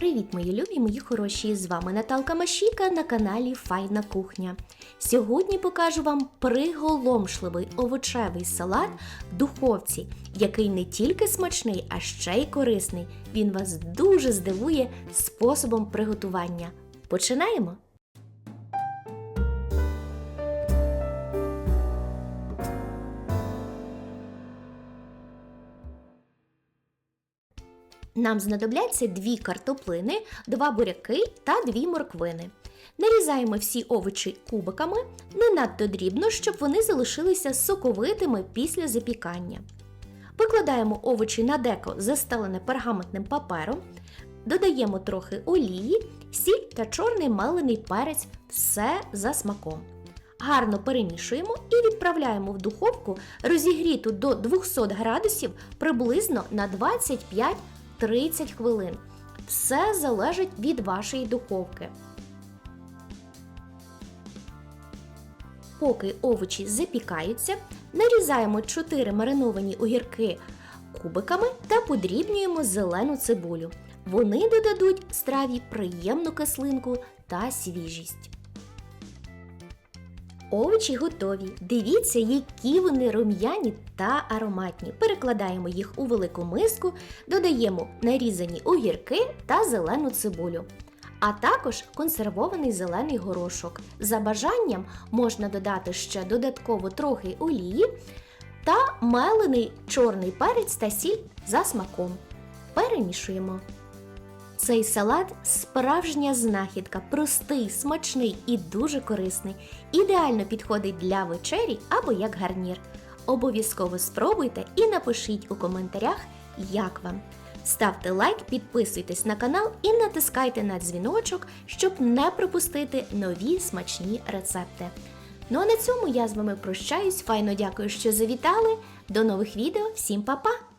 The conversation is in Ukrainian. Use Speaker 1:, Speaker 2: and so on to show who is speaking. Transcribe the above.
Speaker 1: Привіт, мої любі, мої хороші! З вами Наталка Машіка на каналі Файна Кухня. Сьогодні покажу вам приголомшливий овочевий салат в духовці, який не тільки смачний, а ще й корисний. Він вас дуже здивує способом приготування. Починаємо! Нам знадобляться дві картоплини, два буряки та дві морквини. Нарізаємо всі овочі кубиками, не надто дрібно, щоб вони залишилися соковитими після запікання. Викладаємо овочі на деко, застелене пергаментним папером, додаємо трохи олії, сіль та чорний мелений перець, все за смаком. Гарно перемішуємо і відправляємо в духовку розігріту до 200 градусів приблизно на 25 30 хвилин. Все залежить від вашої духовки. Поки овочі запікаються, нарізаємо 4 мариновані огірки кубиками та подрібнюємо зелену цибулю. Вони додадуть страві приємну кислинку та свіжість. Овочі готові. Дивіться, які вони рум'яні та ароматні. Перекладаємо їх у велику миску, додаємо нарізані огірки та зелену цибулю. А також консервований зелений горошок. За бажанням можна додати ще додатково трохи олії та мелений чорний перець та сіль за смаком. Перемішуємо. Цей салат справжня знахідка, простий, смачний і дуже корисний. Ідеально підходить для вечері або як гарнір. Обов'язково спробуйте і напишіть у коментарях, як вам. Ставте лайк, підписуйтесь на канал і натискайте на дзвіночок, щоб не пропустити нові смачні рецепти. Ну а на цьому я з вами прощаюсь. Файно дякую, що завітали. До нових відео. Всім па-па!